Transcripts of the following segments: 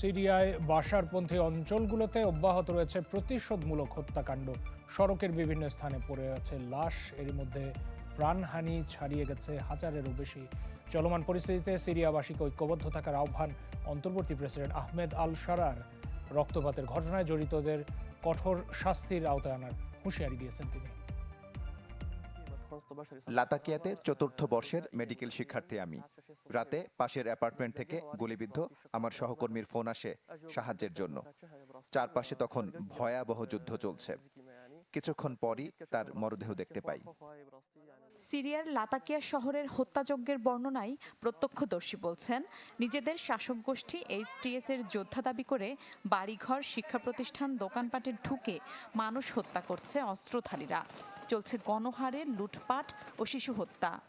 সিরিয়ায় বাশারপন্থী অঞ্চলগুলোতে অব্যাহত রয়েছে প্রতিশোধমূলক হত্যাকাণ্ড। সড়কের বিভিন্ন স্থানে পড়ে আছে লাশ। এর মধ্যে প্রাণহানি ছাড়িয়ে গেছে হাজারেরও বেশি। চলমান পরিস্থিতিতে সিরিয়াবাসীকে ঐক্যবদ্ধ থাকার আহ্বান অন্তর্বর্তী প্রেসিডেন্ট আহমেদ আল সারার রক্তপাতের ঘটনায় জড়িতদের কঠোর শাস্তির আওতায় আনার হুঁশিয়ারি দিয়েছেন তিনি। লাতাকিয়াতে চতুর্থ বর্ষের মেডিকেল শিক্ষার্থী আমি। রাতে পাশের অ্যাপার্টমেন্ট থেকে গুলিবিদ্ধ আমার সহকর্মীর ফোন আসে সাহায্যের জন্য। চারপাশে তখন ভয়াবহ যুদ্ধ চলছে। কিছুক্ষণ পরই তার মরদেহ দেখতে পাই। সিরিয়ার লাতাকিয়া শহরের হত্যাযজ্ঞের বর্ণনায় প্রত্যক্ষদর্শী বলছেন, নিজেদের শাসক গোষ্ঠী এইচটিএস এর যোদ্ধা দাবি করে বাড়িঘর শিক্ষা প্রতিষ্ঠান দোকানপাটে ঢুকে মানুষ হত্যা করছে অস্ত্রধারীরা। চলছে গণহারে, লুটপাট ও শিশু হত্যা।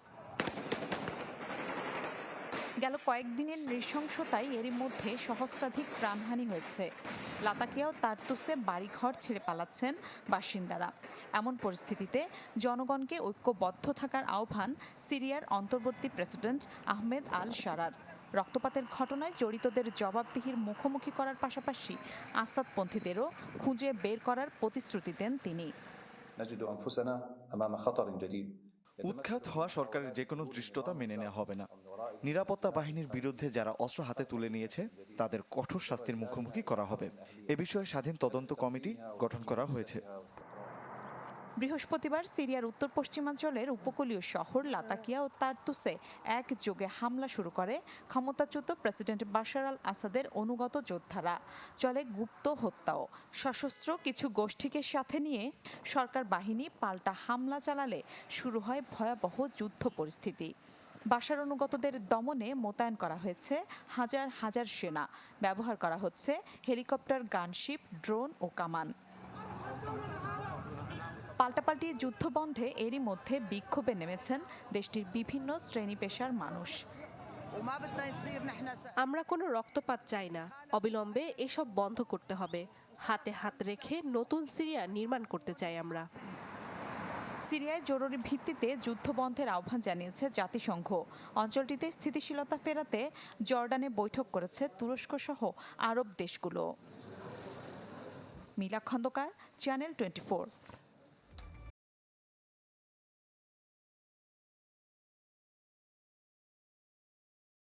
গেল কয়েকদিনের নৃশংসতায় এরই মধ্যে সহস্রাধিক প্রাণহানি হয়েছে। লাতাকিয়াও তারতুসে বাড়িঘর ছেড়ে পালাচ্ছেন বাসিন্দারা। এমন পরিস্থিতিতে জনগণকে ঐক্যবদ্ধ থাকার আহ্বান সিরিয়ার অন্তর্বর্তী প্রেসিডেন্ট আহমেদ আল সারার। রক্তপাতের ঘটনায় জড়িতদের জবাবদিহির মুখোমুখি করার পাশাপাশি আসাদপন্থীদেরও খুঁজে বের করার প্রতিশ্রুতি দেন তিনি। উৎখাত হওয়া সরকারের যে কোনো দৃষ্টতা মেনে নেওয়া হবে না। নিরাপত্তা বাহিনীর বিরুদ্ধে যারা অস্ত্র হাতে তুলে নিয়েছে, তাদের কঠোর শাস্তির মুখোমুখি করা হবে। এ বিষয়ে স্বাধীন তদন্ত কমিটি গঠন করা হয়েছে। বৃহস্পতিবার সিরিয়ার উত্তর পশ্চিমাঞ্চলের উপকূলীয় শহর লাতাকিয়া ও তারতুসে একযোগে হামলা শুরু করে ক্ষমতাচ্যুত প্রেসিডেন্ট বাশার আল আসাদের অনুগত যোদ্ধারা। চলে গুপ্ত হত্যাও। সশস্ত্র কিছু গোষ্ঠীকে সাথে নিয়ে সরকার বাহিনী পাল্টা হামলা চালালে শুরু হয় ভয়াবহ যুদ্ধ পরিস্থিতি। বাসার অনুগতদের দমনে মোতায়েন করা হয়েছে হাজার হাজার সেনা। ব্যবহার করা হচ্ছে হেলিকপ্টার, গানশিপ, ড্রোন ও কামান। পাল্টাপাল্টি যুদ্ধ বন্ধে এরই মধ্যে বিক্ষোভে নেমেছেন দেশটির বিভিন্ন শ্রেণি পেশার মানুষ। আমরা কোনো রক্তপাত চাই না। অবিলম্বে এসব বন্ধ করতে হবে। হাতে হাত রেখে নতুন সিরিয়া নির্মাণ করতে চাই আমরা। সিরিয়ায় জরুরি ভিত্তিতে যুদ্ধবন্ধের আহ্বান জানিয়েছে জাতিসংঘ। অঞ্চলটিতে স্থিতিশীলতা ফেরাতে জর্ডানে বৈঠক করেছে তুরস্ক সহ আরব দেশগুলো। মিলা খন্দকার চ্যানেল টোয়েন্টি